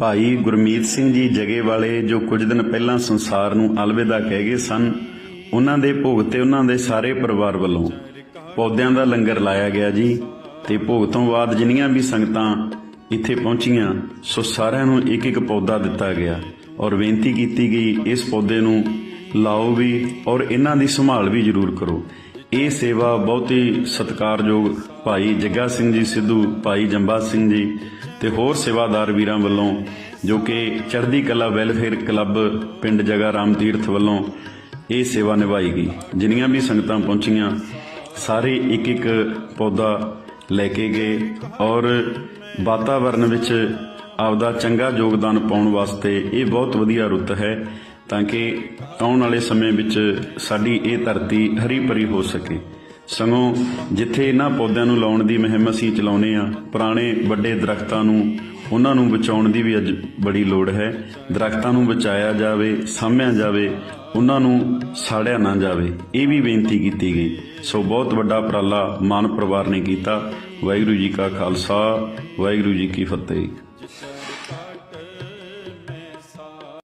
ਭਾਈ ਗੁਰਮੀਤ ਸਿੰਘ ਜੀ ਜਗੇ ਵਾਲੇ ਜੋ ਕੁਝ ਦਿਨ ਪਹਿਲਾਂ ਸੰਸਾਰ ਨੂੰ ਅਲਵਿਦਾ ਕਹਿ ਗਏ ਸਨ, ਉਹਨਾਂ ਦੇ ਭੋਗ ਤੇ ਉਹਨਾਂ ਦੇ ਸਾਰੇ ਪਰਿਵਾਰ ਵੱਲੋਂ ਪੌਦਿਆਂ ਦਾ ਲੰਗਰ ਲਾਇਆ ਗਿਆ ਜੀ ਤੇ ਭੋਗ ਤੋਂ ਬਾਅਦ ਜਿੰਨੀਆਂ ਵੀ ਸੰਗਤਾਂ ਇੱਥੇ ਪਹੁੰਚੀਆਂ, ਸੋ ਸਾਰਿਆਂ ਨੂੰ ਇੱਕ ਇੱਕ ਪੌਦਾ ਦਿੱਤਾ ਗਿਆ ਔਰ ਬੇਨਤੀ ਕੀਤੀ ਗਈ ਇਸ ਪੌਦੇ ਨੂੰ ਲਾਓ ਵੀ ਔਰ ਇਹਨਾਂ ਦੀ ਸੰਭਾਲ ਵੀ ਜ਼ਰੂਰ ਕਰੋ। ਇਹ ਸੇਵਾ ਬਹੁਤ ਹੀ ਸਤਿਕਾਰਯੋਗ ਭਾਈ ਜੱਗਾ ਸਿੰਘ ਜੀ, ਸਿੱਧੂ ਭਾਈ ਜੰਬਾ ਸਿੰਘ ਜੀ ਤੇ ਹੋਰ ਸੇਵਾਦਾਰ ਵੀਰਾਂ ਵੱਲੋਂ ਜੋ ਕਿ ਚੜ੍ਹਦੀ ਕਲਾ ਵੈਲਫੇਅਰ ਕਲੱਬ ਪਿੰਡ ਜਗਾ ਰਾਮ ਤੀਰਥ ਵੱਲੋਂ ਇਹ ਸੇਵਾ ਨਿਭਾਈ ਗਈ। ਜਿੰਨੀਆਂ ਵੀ ਸੰਗਤਾਂ ਪਹੁੰਚੀਆਂ, ਸਾਰੇ ਇੱਕ ਇੱਕ ਪੌਦਾ ਲੈ ਕੇ ਗਏ ਔਰ ਵਾਤਾਵਰਣ ਵਿੱਚ ਆਪਦਾ ਚੰਗਾ ਯੋਗਦਾਨ ਪਾਉਣ ਵਾਸਤੇ ਇਹ ਬਹੁਤ ਵਧੀਆ ਰੁੱਤ ਹੈ। ਤਾਂ ਕਿ ਆਉਣ ਵਾਲੇ ਸਮੇਂ ਵਿੱਚ ਸਾਡੀ ਇਹ ਧਰਤੀ ਹਰੀ ਭਰੀ ਹੋ ਸਕੇ। ਸਗੋਂ ਜਿੱਥੇ ਇਹਨਾਂ ਪੌਦਿਆਂ ਨੂੰ ਲਾਉਣ ਦੀ ਮੁਹਿੰਮ ਅਸੀਂ ਚਲਾਉਨੇ ਆ, ਪੁਰਾਣੇ ਵੱਡੇ ਦਰਖਤਾਂ ਨੂੰ, ਉਹਨਾਂ ਨੂੰ ਬਚਾਉਣ ਦੀ ਵੀ ਅੱਜ ਬੜੀ ਲੋੜ ਹੈ। ਦਰਖਤਾਂ ਨੂੰ ਬਚਾਇਆ ਜਾਵੇ, ਸਾਂਭਿਆ ਜਾਵੇ, ਉਹਨਾਂ ਨੂੰ ਸਾੜਿਆ ਨਾ ਜਾਵੇ, ਇਹ ਵੀ ਬੇਨਤੀ ਕੀਤੀ ਗਈ। ਸੋ ਬਹੁਤ ਵੱਡਾ ਉਪਰਾਲਾ ਮਾਨ ਪਰਿਵਾਰ ਨੇ ਕੀਤਾ। ਵਾਹਿਗੁਰੂ ਜੀ ਕਾ ਖਾਲਸਾ, ਵਾਹਿਗੁਰੂ ਜੀ ਕੀ ਫਤਿਹ।